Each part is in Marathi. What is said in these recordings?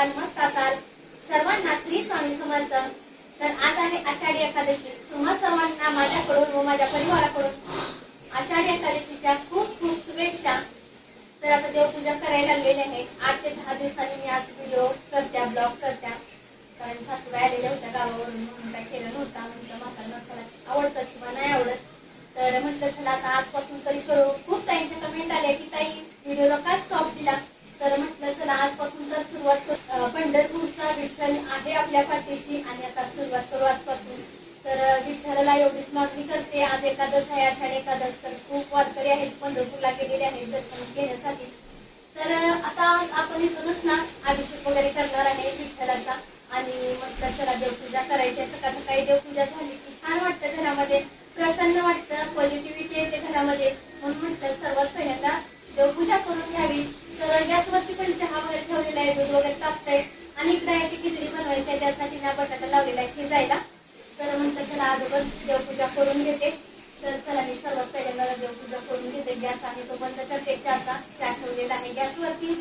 असाल मस्त असाल. सर्वांना श्री स्वामी समर्थ. तर आज आहे आषाढी एकादशी. तुम्हा सर्वांना माझ्याकडून व माझ्या परिवाराकडून आषाढी एकादशीच्या खूप खूप शुभेच्छा. तर आता देवपूजा करायला लागलेली आहे. आठ ते दहा दिवसांनी मी आज व्हिडिओ करत्या ब्लॉग करत्या. कारण सासूबाई आलेल्या होत्या गावावरून म्हणून काय केलं नव्हतं. म्हटलं म्हातारा मसाला आवडतं किंवा नाही आवडत. तर म्हटलं चला आता आजपासून तरी करू. खूप ताईंच्या कमेंट आल्या की ताई व्हिडिओला का स्टॉप दिला. चला आजपासून तर सुरुवात पंढरपूरचा विठ्ठल आहे आपल्या पाठीशी आणि आता सुरुवात करू आजपासून. तर विठ्ठलाला एवढीच मागणी करते. आज एकादश आहे आषाढ एकादश तर खूप वारकरी आहेत पंढरपूरला गेलेले आहेत दर्शन घेण्यासाठी. तर आता आपण इथूनच ना अभिषेक वगैरे करणार आहे विठ्ठलाचा. आणि म्हटलं चला देवपूजा करायची. आहे. सकाळ सकाळी देवपूजा झाली की छान वाटतं घरामध्ये. प्रसन्न वाटतं. पॉझिटिव्हिटी येते घरामध्ये. म्हणून म्हटलं सर्वात पहिल्यांदा देवपूजा करून घ्यावी. तर या पण चहा वगैरे ठेवलेला आहे दूध वगैरे तापतंय आणि इकडे आहे ती खिचडी बनवायची आहे त्यासाठी ना बटाटा लावलेला आहे शिजायला तर म्हटलं चला अगोदर देवपूजा करून घेते तर चला मी सर्वात पहिल्यांदा देवपूजा करून घेते गॅस आहे तो बंद करते चहाचा चहा ठेवलेला आहे गॅसवरती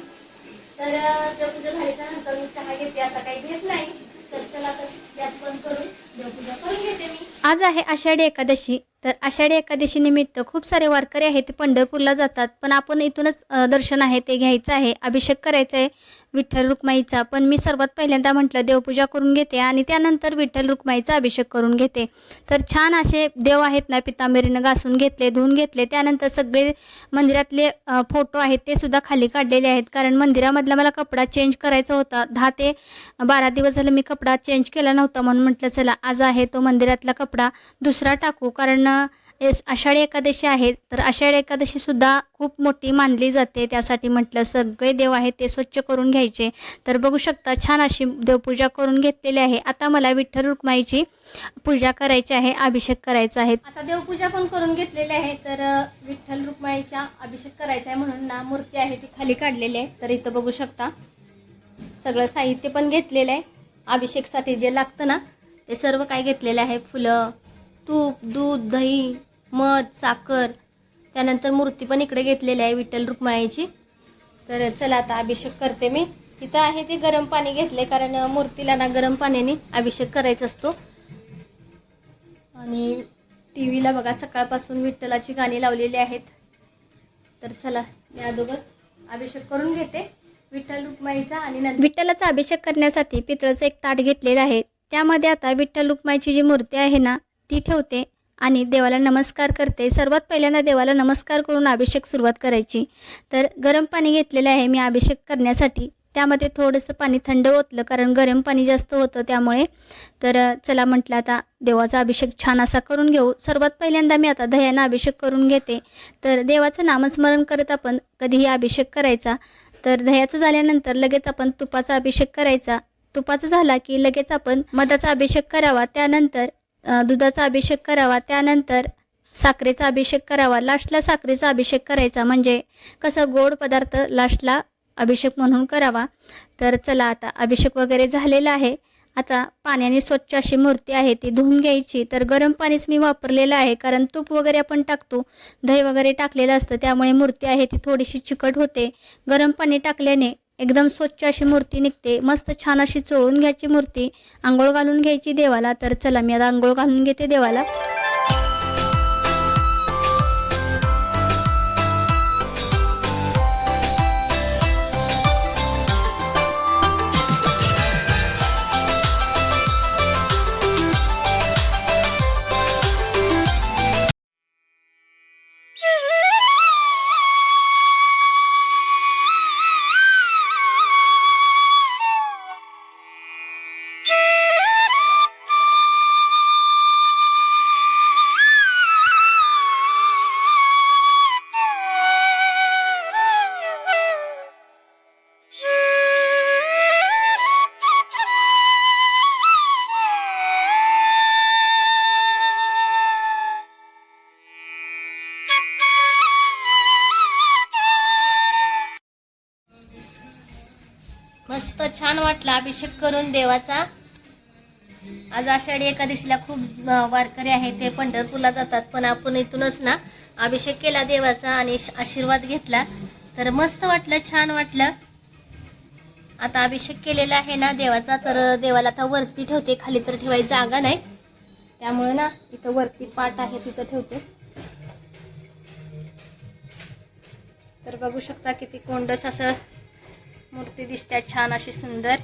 तर अं, देवपूजा झाल्याच्यानंतर मी चहा घेते आता काही घेत नाही तर चला तर गॅस बंद करून देवपूजा करून घेते मी आज आहे आषाढी एकादशी. तर आषाढी एकादशी निमित्त खूप सारे वारकरी आहेत ते पंढरपूरला जातात. पण आपण इथूनच दर्शन आहे ते घ्यायचं आहे अभिषेक करायचा आहे. विठ्ठल रुक्माईचा. पण मी सर्वात पहिल्यांदा म्हटलं देवपूजा करून घेते आणि त्यानंतर विठ्ठल रुक्माईचा अभिषेक करून घेते. तर छान असे देव आहेत ना पितांबरीनं घासून घेतले धुवून घेतले. त्यानंतर सगळे मंदिरातले फोटो आहेत ते सुद्धा खाली काढलेले आहेत. कारण मंदिरामधला मला कपडा चेंज करायचा होता. दहा ते बारा दिवस झालं मी कपडा चेंज केला नव्हता म्हणून म्हटलं चला आज आहे तो मंदिरातला कपडा दुसरा टाकू. कारण एस आषाढी एकादशी आहे तर आषाढी एकादशीसुद्धा खूप मोठी मानली जाते. त्यासाठी म्हटलं सगळे देव आहेत ते स्वच्छ करून घ्यायचे. तर बघू शकता छान अशी देवपूजा करून घेतलेली आहे. आता मला विठ्ठल रुक्माईची पूजा करायची आहे अभिषेक करायचा आहे. आता देवपूजा पण करून घेतलेली आहे तर विठ्ठल रुक्माईचा अभिषेक करायचा आहे म्हणून ना मूर्ती आहे ती खाली काढलेली आहे. तर इथं बघू शकता सगळं साहित्य पण घेतलेलं आहे. अभिषेकसाठी जे लागतं ना ते सर्व काय घेतलेलं आहे. फुलं तूप दूध दही मध साखर त्यानंतर मूर्ती पण इकडे घेतलेली आहे विठ्ठल रुक्माईची. तर चला आता अभिषेक करते मी. तिथं आहे ते गरम पाणी घेतले कारण मूर्तीला ना गरम पाण्याने अभिषेक करायचा असतो. आणि टी व्हीला बघा सकाळपासून विठ्ठलाची गाणी लावलेली आहेत. तर चला मी अगोदर अभिषेक करून घेते. विठ्ठल रुक्माईचा आणि विठ्ठलाचा अभिषेक करण्यासाठी पितळचं एक ताट घेतलेलं आहे. त्यामध्ये आता विठ्ठल रुक्माईची जी मूर्ती आहे ना ती ठेवते. आणि देवाला नमस्कार करते. सर्वात पहिल्यांदा देवाला नमस्कार करून अभिषेक सुरुवात करायची. तर गरम पाणी घेतलेलं आहे. मी अभिषेक करण्यासाठी त्यामध्ये थोडंसं पाणी थंड ओतलं. कारण गरम पाणी जास्त होतं त्यामुळे. तर चला म्हटलं आता देवाचा अभिषेक छान असा करून घेऊ. सर्वात पहिल्यांदा मी आता दह्यानं अभिषेक करून घेते. तर देवाचं नामस्मरण करत आपण कधीही अभिषेक करायचा. तर दह्याचं झाल्यानंतर लगेच आपण तुपाचा अभिषेक करायचा. तुपाचा झाला की लगेच आपण मधाचा अभिषेक करावा. त्यानंतर दुधाचा अभिषेक करावा. त्यानंतर साखरेचा अभिषेक करावा. लास्टला साखरेचा अभिषेक करायचा. म्हणजे कसं गोड पदार्थ लास्टला अभिषेक म्हणून करावा. तर चला आता अभिषेक वगैरे झालेला आहे. आता पाण्याने स्वच्छ अशी मूर्ती आहे ती धुवून घ्यायची. तर गरम पाणीच मी वापरलेलं आहे कारण तूप वगैरे आपण टाकतो. दही वगैरे टाकलेलं असतं त्यामुळे मूर्ती आहे ती थोडीशी चिकट होते. गरम पाणी टाकल्याने एकदम स्वच्छ अशी मूर्ती निघते. मस्त छान अशी चोळून घ्यायची मूर्ती. आंघोळ घालून घ्यायची देवाला. तर चला मी आता आंघोळ घालून घेते देवाला. छान वाटला अभिषेक करून देवाचा. आज आषाढी एकादशीला खूप वारकरी आहेत ते पंढरपूरला जातात पण आपण इथूनच ना अभिषेक केला देवाचा आणि आशीर्वाद घेतला. तर मस्त वाटलं छान वाटलं. आता अभिषेक केलेला आहे ना देवाचा तर देवाला आता वरती ठेवते खाली तर ठेवायची जागा नाही. त्यामुळे ना इथं वरती पाट आहे तिथं ठेवते. तर बघू शकता किती कोंडच असं मूर्ती दिसते छान अशी सुंदर.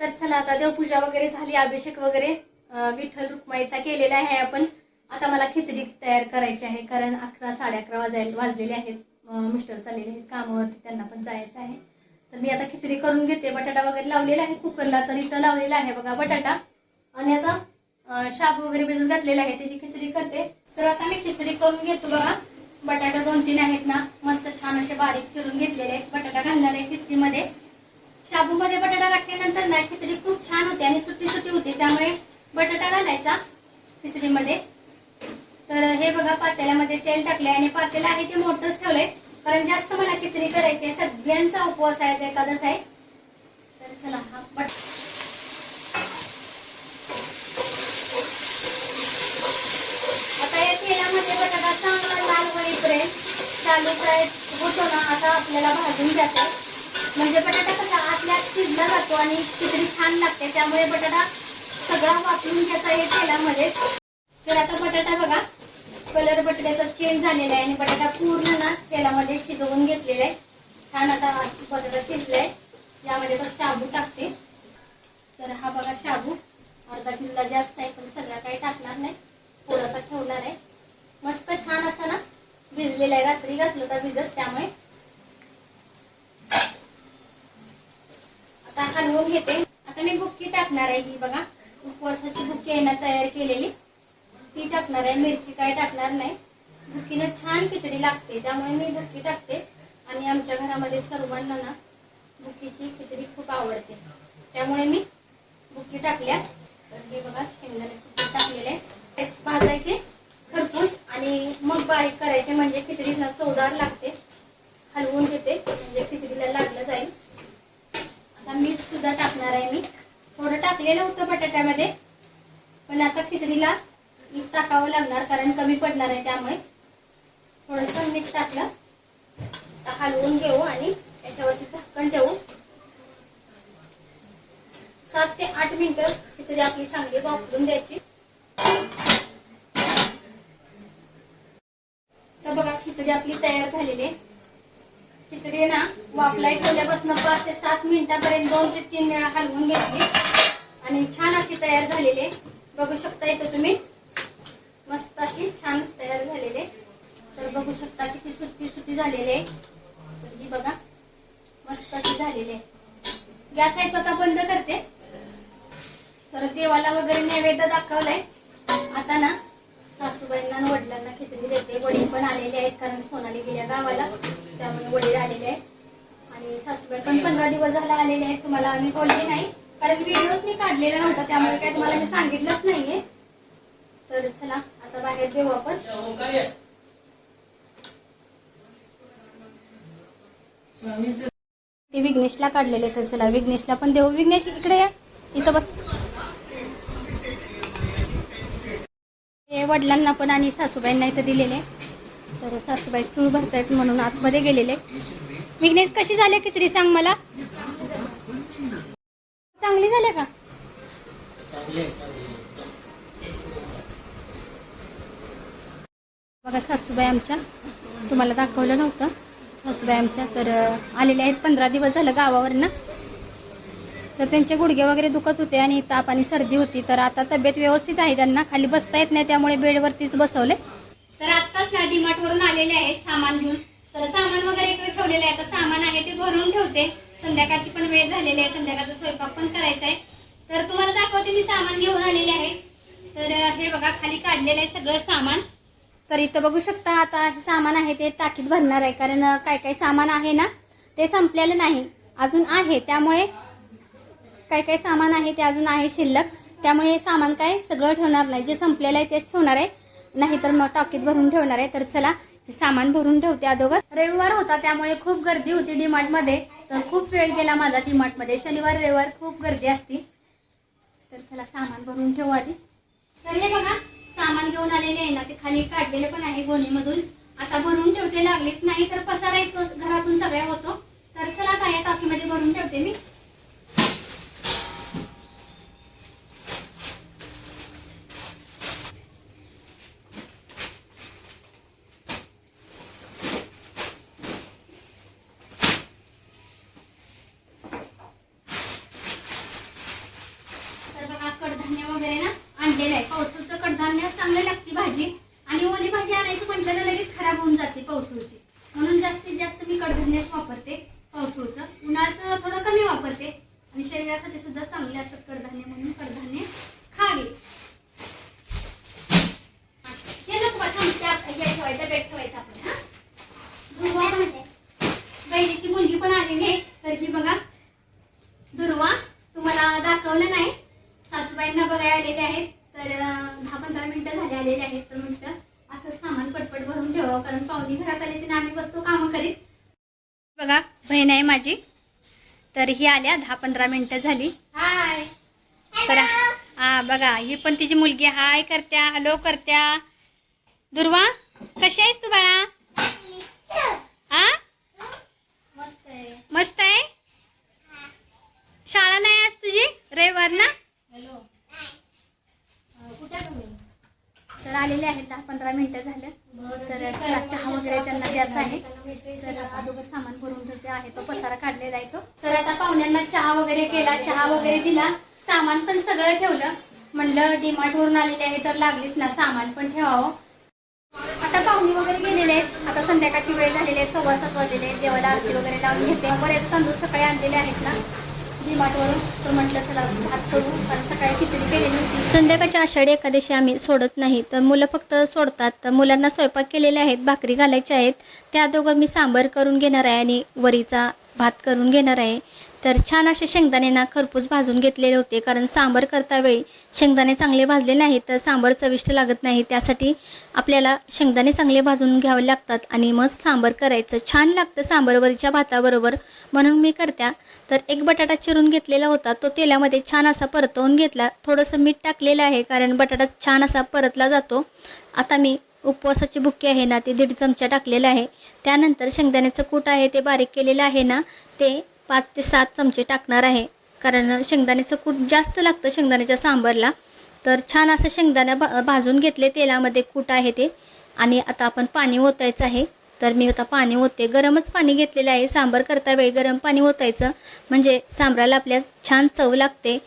तर चला आता देवपूजा वगैरे झाली अभिषेक वगैरे विठ्ठल रुक्माईचा केलेला आहे आपण. आता मला खिचडी तयार करायची आहे कारण अकरा साडे अकरा वाजायला वाजलेले आहेत. मिस्टर चाललेले आहेत कामावरती त्यांना पण जायचं आहे. तर मी आता खिचडी करून घेते. बटाटा वगैरे लावलेला आहे कुकरला तर इथं लावलेला आहे बघा बटाटा. आणि आता शाप शाबू वगैरे भिजत घातलेला आहे त्याची खिचडी करते. तर आता मी खिचडी करून घेतो बघा. बटाटा दोन तीन आहेत ना मस्त छान असे बारीक चिरून घेतलेले आहेत. बटाटा घालणार आहे खिचडीमध्ये. शाबूमध्ये बटाटा घातल्यानंतर ना खिचडी खूप छान होते आणि सुट्टी सुट्टी होते त्यामुळे बटाटा घालायचा खिचडीमध्ये. तर हे बघा पातेल्यामध्ये तेल टाकले आणि पातेलं आहे ते मोठंच ठेवलंय कारण जास्त मला खिचडी करायची आहे. सगळ्यांचा उपवास आहे ते आहे. तर चला हा बट आता या तेलामध्ये बटाटा चांगला लाल होईपर्यंत चालू फ्राय होतो ना आता आपल्याला भाजून जाते म्हणजे बटाटा कसा आतल्या शिजला जातो आणि खिचडी छान लागते त्यामुळे बटाटा सगळा वापरून घ्यायचा हे तेलामध्ये. तर आता बटाटा बघा कलर बटाट्याचा चेंज झालेला आहे आणि बटाटा पूर्ण ना तेलामध्ये शिजवून घेतलेला आहे. छान आता बटाटा शिजलाय यामध्ये तर शाबू टाकते. तर हा बघा शाबू. अर्धा किलोला जास्त आहे पण सगळा काही टाकणार नाही. थोडासा ठेवणार आहे. मस्त छान असा ना भिजलेला आहे रात्री घातलं होता भिजत त्यामुळे. आता हलवून घेते. आता मी बुक्की टाकणार आहे ही बघा. उपवासाची बुक्की आहे ना तयार केलेली. ती टाकणार आहे. मिरची काय टाकणार नाही. बुक्कीनं छान खिचडी लागते त्यामुळे मी बुक्की टाकते. आणि आमच्या घरामध्ये सर्वांना ना बुक्कीची खिचडी खूप आवडते. त्यामुळे मी बुक्की टाकल्या. तर हे बघा शेंगदाण्याची टाकलेले आहे. भाजायचे खरपूस. आणि मग बारीक करायचे म्हणजे खिचडीला चवदार लागते. हलवून घेते म्हणजे खिचडीला लागलं जाईल. आता मीठ सुद्धा टाकणार आहे मी. थोडं टाकलेलं होतं बटाट्यामध्ये पण आता खिचडीला मीठ टाकावं लागणार कारण कमी पडणार आहे त्यामुळे. थोडंसं मीठ टाकलं. आता हलवून घेऊ आणि त्याच्यावरती झाकण ठेवू. सात ते आठ मिनिटं खिचडी आपली चांगली वापरून द्यायची तर बघा खिचडी आपली तयार झालेली आहे. खिचडी ना वापलाय ठेवल्यापासून पाच ते सात मिनिटापर्यंत दोन ते तीन वेळा हलवून घेतली. आणि छान अशी तयार झालेली आहे. बघू शकता इथं तुम्ही. मस्त अशी छान तयार झालेली आहे. तर बघू शकता किती सुट्टी सुट्टी झालेली आहे. तर ही बघा मस्त अशी झालेली आहे. गॅस आहे तो आता बंद करते. तर देवाला वगैरे नैवेद्य दाखवलाय. आता ना सासूबाईंना आणि वडिलांना खिचडी देते. वडील पण आलेले आहेत कारण सोनाली गेल्या गावाला त्यामुळे वडील आलेले आहेत. आणि सासूबाई पण पंधरा दिवस झाला आलेले आहेत. तुम्हाला आम्ही बोलले नाही. कारण व्हिडिओच मी काढलेला नव्हता त्यामुळे काय तुम्हाला मी सांगितलंच नाहीये. तर चला आता बाहेर देऊ आपण. ते विघ्नेशला काढलेले तर चला विघ्नेशला पण देऊ. विघ्नेश इकडे या. इथं बस. वडिलांना पण आणि सासूबाईंना इथं दिलेले. तर सासूबाई चूळ भरतायत म्हणून आतमध्ये गेलेले. विघ्नेश कशी झाली खिचडी सांग मला? चांगली झाली का? बघा सासूबाई आमच्या. तुम्हाला दाखवलं नव्हतं. सासूबाई आमच्या. तर आलेल्या आहेत. पंधरा दिवस झालं गावावर ना तर त्यांचे गुडघे वगैरे दुखत होते आणि ताप आणि सर्दी होती. तर आता तब्येत व्यवस्थित आहे. त्यांना खाली बसता येत नाही त्यामुळे बेडवरतीच बसवले. तर आत्ताच ना डीमार्ट आलेले आहेत सामान घेऊन. तर सामान वगैरे इकडे ठेवलेलं आहे. आता सामान आहे ते भरून ठेवते. संध्याकाळची पण वेळ झालेली आहे. संध्याकाळचा स्वयंपाक पण करायचा आहे. तर तुम्हाला दाखवते मी सामान घेऊन आलेले आहे. तर हे बघा खाली काढलेलं आहे सगळं सामान. तर इथं बघू शकता आता हे सामान आहे ते टाकीत भरणार आहे. कारण काय काय सामान आहे ना ते संपलेलं नाही. अजून आहे. त्यामुळे काय काय सामान आहे ते अजून आहे शिल्लक. त्यामुळे हे सामान काय सगळं ठेवणार नाही. जे संपलेलं आहे तेच ठेवणार आहे. नाहीतर मग टॉकीत भरून ठेवणार आहे. तर चला सामान भरून ठेवते अगोदर रविवार होता त्यामुळे खूप गर्दी होती डीमार्टमध्ये. तर खूप वेळ गेला माझा डीमार्टमध्ये. शनिवार रविवार खूप गर्दी असती. तर चला सामान भरून ठेवू आधी. तर हे बघा सामान घेऊन आलेले आहे ना ते खाली काढलेले पण आहे गोणीमधून. आता भरून ठेवते लागलीच नाही तर पसारा येतो घरातून सगळ्या होतो. तर चला काय टॉकीमध्ये भरून भरून मी. भाजी आणि ओली भाजी आणायची म्हणजे लगेच खराब होऊन जाते पावसाची झाले आलेले आहेत तर म्हटलं असं सामान पटपट भरून ठेवावं कारण पाहुणी घरात आले तिने आम्ही बसतो कामं करीत. बघा बहीण आहे माझी. तर ही आल्या दहा पंधरा मिनिटं झाली. हाय. तर हा बघा ही पण तिची मुलगी हाय करत्या हॅलो करत्या. दुर्वा कशी आहेस तू बाळा? हा मस्त आहे. शाळा नाही आज तुझी? रविवार ना? हॅलो. कुठे तर आलेले आहेत दहा पंधरा मिनिटं झाले. तर चहा वगैरे त्यांना द्यायचा आहे. तर अगोदर सामान भरून ठेवते आहे. तो पसारा काढलेला आहे तो. तर आता पाहुण्यांना चहा वगैरे केला. चहा वगैरे दिला. सामान पण सगळं ठेवलं. म्हणलं डीमार्ट वरून आलेले आहे तर लागलीच ना. सामान पण ठेवावं. आता पाहुणे वगैरे गेलेले आहेत. आता संध्याकाळची वेळ झालेली आहे. सव्वा सात वाजलेले आहेत. देवाला आरती वगैरे लावून घेते. बरेच तांदूळ सकाळी आणलेले आहेत ना. संध्याकाळच्या तर म्हटलं चला भात करू. कारण सकाळी खिचडी केलेली होती. आषाढी एकादशी आम्ही सोडत नाही. तर मुलं फक्त सोडतात. तर मुलांना स्वयंपाक केलेले आहेत भाकरी घालायच्या आहेत. त्या दोघं मी सांबर करून घेणार आहे आणि वरीचा भात करून घेणार आहे. तर छान असे शेंगदाणे ना खरपूस भाजून घेतलेले होते. कारण सांबर करता वेळी शेंगदाणे चांगले भाजले नाही तर सांबर चविष्ट लागत नाही. त्यासाठी आपल्याला शेंगदाणे चांगले भाजून घ्यावे लागतात आणि मग सांबर करायचं. छान लागतं सांबरवरच्या भाताबरोबर. म्हणून मी करत्या. तर एक बटाटा चिरून घेतलेला होता. तो तेलामध्ये छान असा परतवून घेतला. थोडंसं मीठ टाकलेलं आहे कारण बटाटा छान असा परतला जातो. आता मी उपवासाची बुक्की आहे ना ते दीड चमचा टाकलेला आहे. त्यानंतर शेंगदाण्याचं कूट आहे ते बारीक केलेलं आहे ना ते पाच ते सात चमचे टाकणार आहे. कारण शेंगदाण्याचं कूट जास्त लागतं शेंगदाण्याच्या सांबरला. तर छान असं शेंगदाणा भा भाजून घेतले तेलामध्ये कूट आहे ते. आणि आता आपण पाणी ओतायचं आहे. तर मी आता पाणी ओतते. गरमच पाणी घेतलेलं आहे. सांबार करता वेळी गरम पाणी ओतायचं. म्हणजे सांबराला आपल्या छान चव लागते.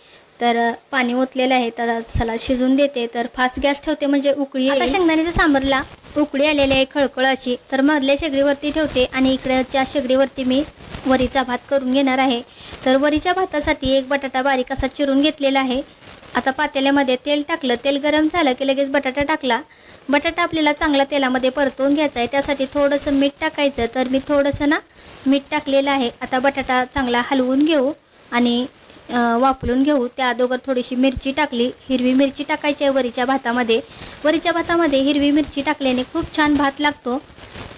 तर पाणी ओतलेलं आहे. तर सलाद शिजून देते. तर फास्ट गॅस ठेवते म्हणजे उकळी आता शेंगदाण्याच्या सांबरला उकळी आलेली आहे खळखळ अशी. तर मधल्या शेगडीवरती ठेवते. आणि इकडच्या शेगडीवरती मी वरीचा भात करून घेणार आहे. तर वरीच्या भातासाठी एक बटाटा बारीक असा चिरून घेतलेला आहे. आता पातेल्यामध्ये तेल टाकलं तेल गरम झालं की लगेच बटाटा टाकला. बटाटा आपल्याला चांगला तेलामध्ये परतवून घ्यायचा आहे. त्यासाठी थोडंसं मीठ टाकायचं. तर मी थोडंसं ना मीठ टाकलेलं आहे. आता बटाटा चांगला हलवून घेऊ आणि वापरून घेऊ. त्या अगोदर थोडीशी मिरची टाकली. हिरवी मिरची टाकायची आहे वरीच्या भातामध्ये. वरीच्या भातामध्ये हिरवी मिरची टाकल्याने खूप छान भात लागतो.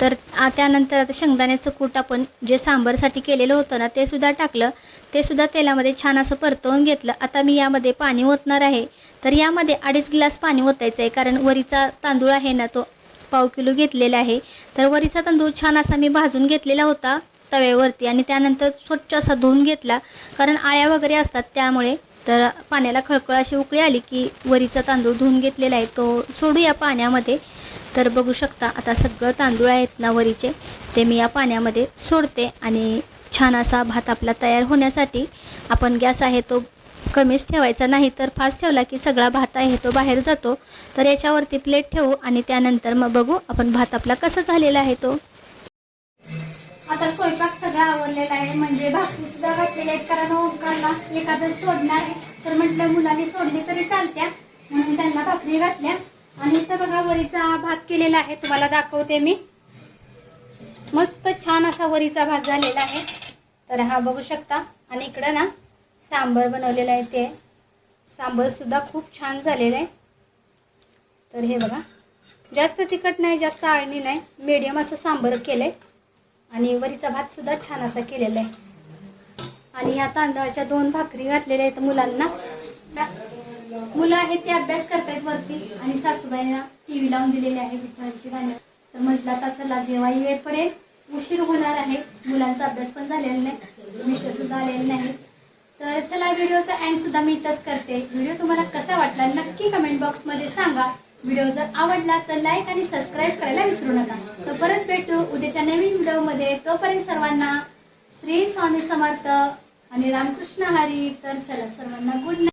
तर त्यानंतर आता शेंगदाण्याचं कूट आपण जे सांबरसाठी केलेलं होतं ना ते सुद्धा टाकलं. ते सुद्धा तेलामध्ये छान असं परतवून घेतलं. आता मी यामध्ये पाणी ओतणार आहे. तर यामध्ये अडीच ग्लास पाणी ओतायचं आहे कारण वरीचा तांदूळ आहे ना तो पाव किलो घेतलेला आहे. तर वरीचा तांदूळ छान असा मी भाजून घेतलेला होता तव्यावरती आणि त्यानंतर स्वच्छ असा धुवून घेतला. कारण आळ्या वगैरे असतात त्यामुळे तर पाण्याला खळखळ अशी उकळी आली की वरीचा तांदूळ धुवून घेतलेला आहे तो सोडूया पाण्यामध्ये. तर बघू शकता आता सगळं तांदूळ आहेत ना वरीचे ते मी या पाण्यामध्ये सोडते आणि छान असा भात आपला तयार होण्यासाठी आपण गॅस आहे तो कमीच ठेवायचा. नाही तर फास्ट ठेवला की सगळा भात आहे तो बाहेर जातो. तर याच्यावरती प्लेट ठेवू आणि त्यानंतर मग बघू आपण भात आपला कसा झालेला आहे तो. आता स्वयंपाक सगळा आवडलेला आहे. म्हणजे भाकरी सुद्धा घातलेल्या आहेत कारण ओंकारला एखादं सोडणार आहे. तर म्हटलं मुलांनी सोडली तरी चालत्या. म्हणून त्यांना भाकरी घातल्या. आणि इथं बघा वरीचा भात केलेला आहे. तुम्हाला दाखवते मी. मस्त छान असा वरीचा भात झालेला आहे. तर हा बघू शकता. आणि इकडं ना सांबर बनवलेलं आहे ते. सांबर सुद्धा खूप छान झालेलं आहे. तर हे बघा. जास्त तिखट नाही जास्त आळणी नाही. मीडियम असं सांबर केलं आहे आणि वरीचा भात सुद्धा छान असा केलेला आहे. आणि या तांदळाच्या दोन भाकरी घातलेल्या आहेत मुलांना. मुलं आहेत ते अभ्यास करतायत वरती आणि सासूबाईंना टी व्ही लावून दिलेली आहे विठ्ठलाची गाणी तर म्हटलं आता चला जेव्हा वेळपर्यंत उशीर होणार आहे मुलांचा अभ्यास पण झालेला नाही मिस्टर सुद्धा आलेले नाही तर चला व्हिडिओचा एंड सुद्धा मी इथंच करते. व्हिडिओ तुम्हाला कसा वाटला नक्की कमेंट बॉक्समध्ये सांगा. व्हिडिओ जर आवडला तर लाईक आणि सबस्क्राईब करायला विसरू नका. तर परत भेटू उद्याच्या नवीन व्हिडिओमध्ये. तोपर्यंत सर्वांना श्री स्वामी समर्थ आणि रामकृष्ण हरी. तर चला सर्वांना गुड नाईट